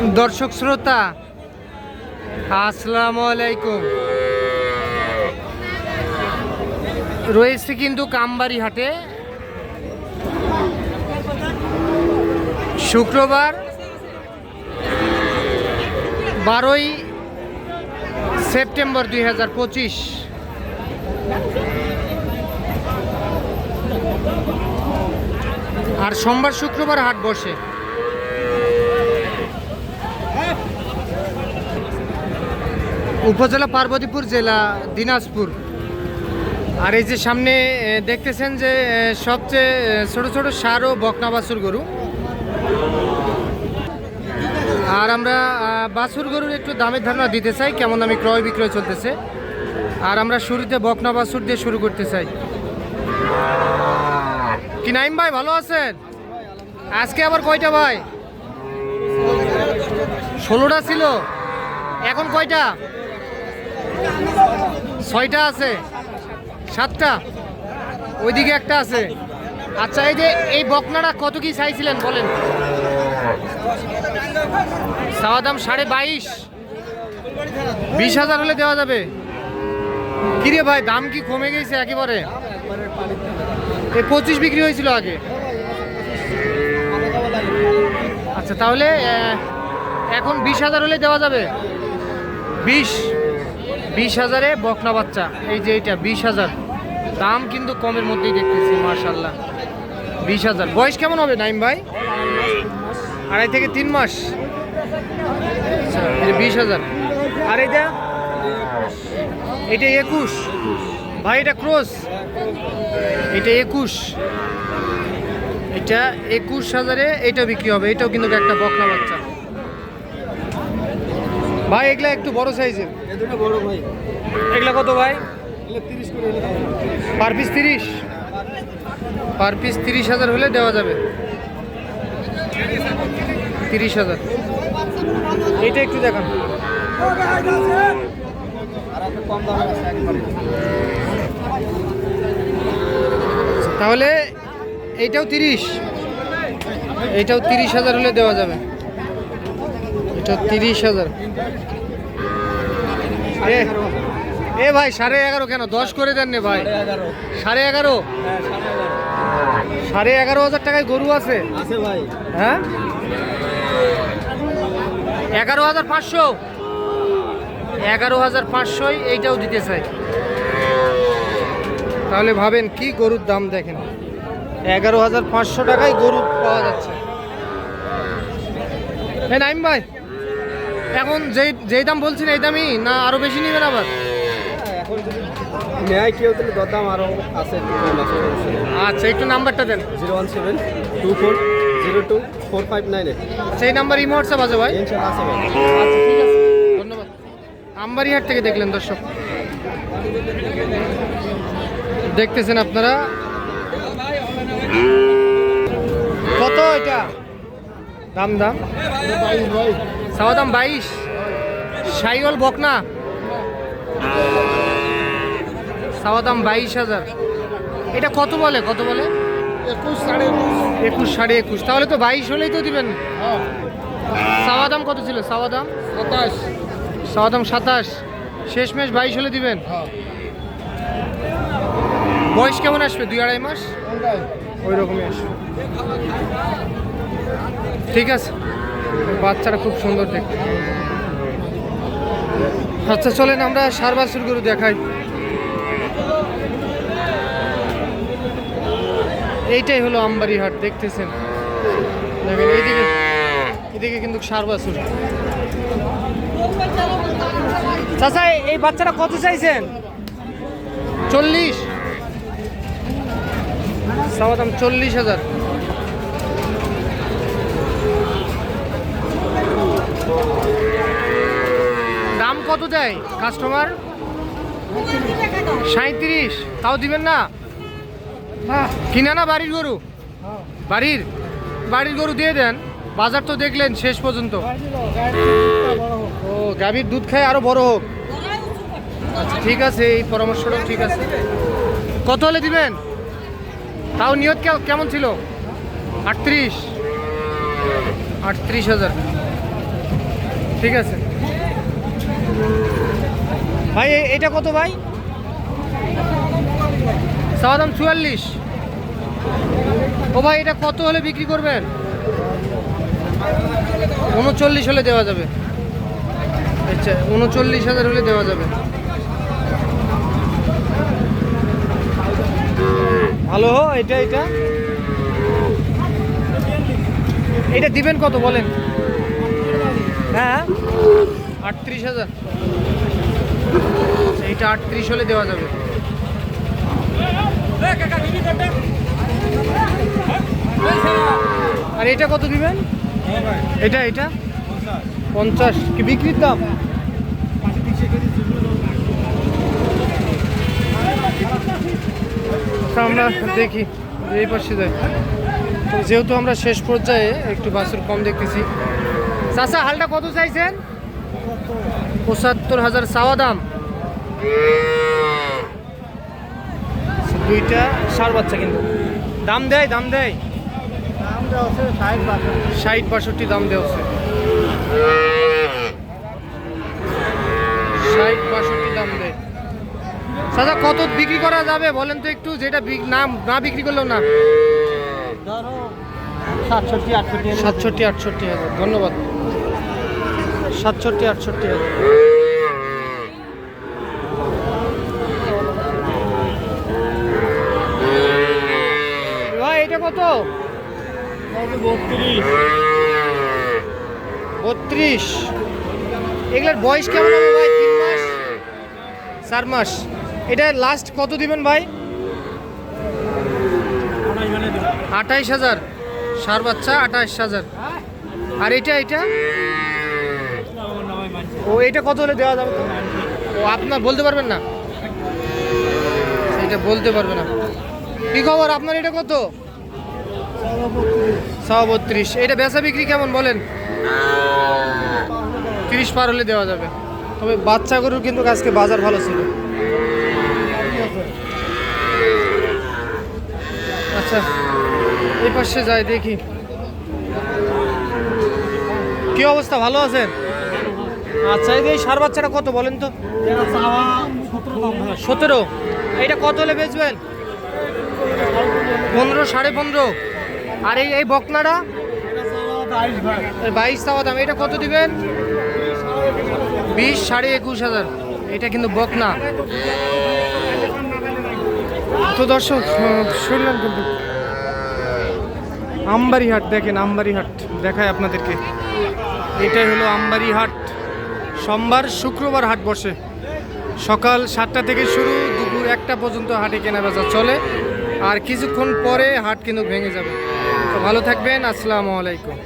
দর্শক শ্রোতা, আসসালামু আলাইকুম। রয়েছে কিন্তু কামবাড়ি হাটে। শুক্রবার বারোই সেপ্টেম্বর দুই হাজার পঁচিশ। আর সোমবার শুক্রবার হাট বসে। উপজেলা পার্বতীপুর, জেলা দিনাজপুর। আর এই যে সামনে দেখতেছেন যে সবচেয়ে ছোট ছোট সার ও বকনা বাছুর গরু। আর আমরা বাছুর গরুর একটু দামের ধারণা দিতে চাই, কেমন দামে ক্রয় বিক্রয় চলতেছে। আর আমরা শুরুতে বকনা বাছুর দিয়ে শুরু করতে চাই। কি নাইম ভাই, ভালো আছেন? আজকে আবার কয়টা ভাই? ষোলোটা ছিল। এখন কয়টা? ছয়টা আছে? সাতটা? ওইদিকে একটা আছে। আচ্ছা এই যে এই বকনাটা কত কি চাইছিলেন, বলেন? চাওয়া দাম সাড়ে বাইশ। বিশ হাজার হলে দেওয়া যাবে। কিরে ভাই, দাম কি কমে গেছে একেবারে? এই পঁচিশ বিক্রি হয়েছিল আগে। আচ্ছা তাহলে এখন বিশ হাজার হলে দেওয়া যাবে। বিশ। বিশ হাজারে বকনা বাচ্চা। এই যে এটা বিশ হাজার। দাম কিন্তু কমের মধ্যেই দেখতেছি মার্শাল্লাহ বিশ হাজার। বয়স কেমন হবে, নাইম ভাই? আড়াই থেকে তিন মাস। আচ্ছা বিশ হাজার। আর এটা এটা একুশ। ভাই, এটা ক্রস। এটা একুশ। এটা একুশ হাজারে এটা বিক্রি হবে। এটাও কিন্তু একটা বকনা বাচ্চা। ভাই এগুলা একটু বড় সাইজের। দুটো বড় ভাই। এগুলা কত ভাই? পার পিস তিরিশ? পার পিস তিরিশ হাজার হলে দেওয়া যাবে। তিরিশ হাজার। এইটা একটু দেখান। তাহলে এইটাও তিরিশ। এইটাও তিরিশ হাজার হলে দেওয়া যাবে। এটা তিরিশ হাজার। এ ভাই সাড়ে এগারো কেন? দশ করে দেন নে ভাই। সাড়ে এগারো। সাড়ে এগারো? হ্যাঁ সাড়ে এগারো। সাড়ে এগারো হাজার টাকায় গরু আছে? হ্যাঁ? এগারো হাজার পাঁচশো? এগারো হাজার পাঁচশোই এইটাও দিতে চাই। তাহলে ভাবেন কি গরুর দাম দেখেন। এগারো হাজার পাঁচশো টাকায় গরু পাওয়া যাচ্ছে। হ্যাঁ নাইম ভাই। এখন যেই যেই দাম বলছেন এই দামই? না আরও বেশি নেবেন আবার? এখন যদি নেয় কেউ তাহলে দরদাম আরও আছে। আচ্ছা একটু নাম্বারটা দেন। Zero one seven two four zero two four five nine eight. সেই নাম্বার ইমো হোয়াটসঅ্যাপ আছে ভাই? আছে ভাই। আচ্ছা ঠিক আছে। ধন্যবাদ। আমবাড়িহাট থেকে দেখলেন দর্শক। দেখতেছেন আপনারা? কত এটা? দাম দাম? সাওয়া দাম বাইশ। সাইওয়াল বকনা সাওয়া দাম বাইশ হাজার। এটা কত বলে? কত বলে? একুশ সাড়ে একুশ। সাড়ে একুশ। তাহলে তো বাইশ হলেই তো দিবেন। হ্যাঁ। সাওয়া দাম কত ছিল? সাওয়া দাম সাতাশ। সাওয়া দাম সাতাশ। শেষ মেশ বাইশ হলে দিবেন। হ্যাঁ। বয়স কেমন আসবে? দুই আড়াই মাস? ওই রকমই আসবে। ঠিক আছে। বাচ্চারা খুব সুন্দর দেখতে। আচ্ছা চলেন আমরা সার বাছুর গরু দেখাই। এইটাই হলো আমবাড়ি হাট দেখতেছেন এদিকে কিন্তু সার বাছুর চাচা, এই বাচ্চারা কত চাইছেন? চল্লিশ। চাওয়া দাম চল্লিশ হাজার। দাম কত দেয় কাস্টমার সাঁত্রিশ তাও দিবেন না? কিনা না বাড়ির গরু? বাড়ির বাড়ির গরু দিয়ে দেন। বাজার তো দেখলেন শেষ পর্যন্ত। ও, গাভীর দুধ খায় আরও বড় হোক। আচ্ছা ঠিক আছে, এই পরামর্শটা ঠিক আছে। কত হলে দিবেন? তাও নিয়ত কেমন ছিল? আটত্রিশ। আটত্রিশ হাজার। ঠিক আছে। ভাই এটা কত ভাই? চাওয়া দাম চুয়াল্লিশ। ও ভাই, এটা কত হলে বিক্রি করবেন? উনচল্লিশ হলে দেওয়া যাবে। আচ্ছা উনচল্লিশ হাজার হলে দেওয়া যাবে। ভালো এটা এটা। এটা দিবেন কত বলেন? হ্যাঁ? আটত্রিশ হাজার। এইটা আটত্রিশ হলে দেওয়া যাবে। আর এটা কত দিবেন? এটা এটা? পঞ্চাশ। কি বিক্রির দাম? আমরা দেখি, এই পাশে যাই। যেহেতু আমরা শেষ পর্যায়ে একটু বাসুর কম দেখতেছি। চাচা হালটা কত চাইছেন? পঁচাত্তর হাজার চাওয়া দাম। দুইটা সার বাচ্চা কিন্তু। দাম দেয় দাম দেয়। ষাট বাষট্টি। দাম দেওয়া হচ্ছে ষাট বাষট্টি দাম দেয়। দাদা কত বিক্রি করা যাবে বলেন তো একটু যেটা না না বিক্রি করলেও না। সাতষট্টি আটষট্টি। সাতষট্টি আটষট্টি হাজার। ধন্যবাদ। সাতষট্টি, আটষট্টি ভাই, এটা কত? বত্রিশ। এগুলার বয়স কেমন হবে ভাই? তিন মাস? চার মাস। এটা লাস্ট কত দিবেন ভাই? আঠাইশ হাজার। সার বাচ্চা, আঠাইশ হাজার। আর এটা এটা? ও, এটা কত হলে দেওয়া যাবে তো? ও, আপনার বলতে পারবেন না? এটা বলতে পারবে না। কি খবর? আপনার এটা কত? সব বত্রিশ এটা বেচা বিক্রি কেমন বলেন? তিরিশ পার হলে দেওয়া যাবে। তবে বাচ্চা গরুর কিন্তু আজকে বাজার ভালো ছিল। আচ্ছা এই পাশে যাই দেখি। কি অবস্থা? ভালো আছেন? আচ্ছা এই সার বাচ্চাটা কত বলেন তো? সতেরো। এইটা কত হলে বেচবেন? পনেরো সাড়ে পনেরো। আর এই এই বকনাটা? বাইশ চাওয়া দাম। এটা কত দিবেন? বিশ সাড়ে একুশ হাজার। এটা কিন্তু বকনা। তো দর্শক আহ, শুনলেন কিন্তু। আমবাড়ি হাট দেখেন আমবাড়ি হাট দেখায় আপনাদেরকে। এটাই হলো আমবাড়ি হাট সোমবার শুক্রবার হাট বসে। সকাল সাতটা থেকে শুরু, দুপুর একটা পর্যন্ত হাটে কেনা বেচা চলে। আর কিছুক্ষণ পরে হাট কিন্তু ভেঙে যাবে। তো ভালো থাকবেন, আসসালামু আলাইকুম।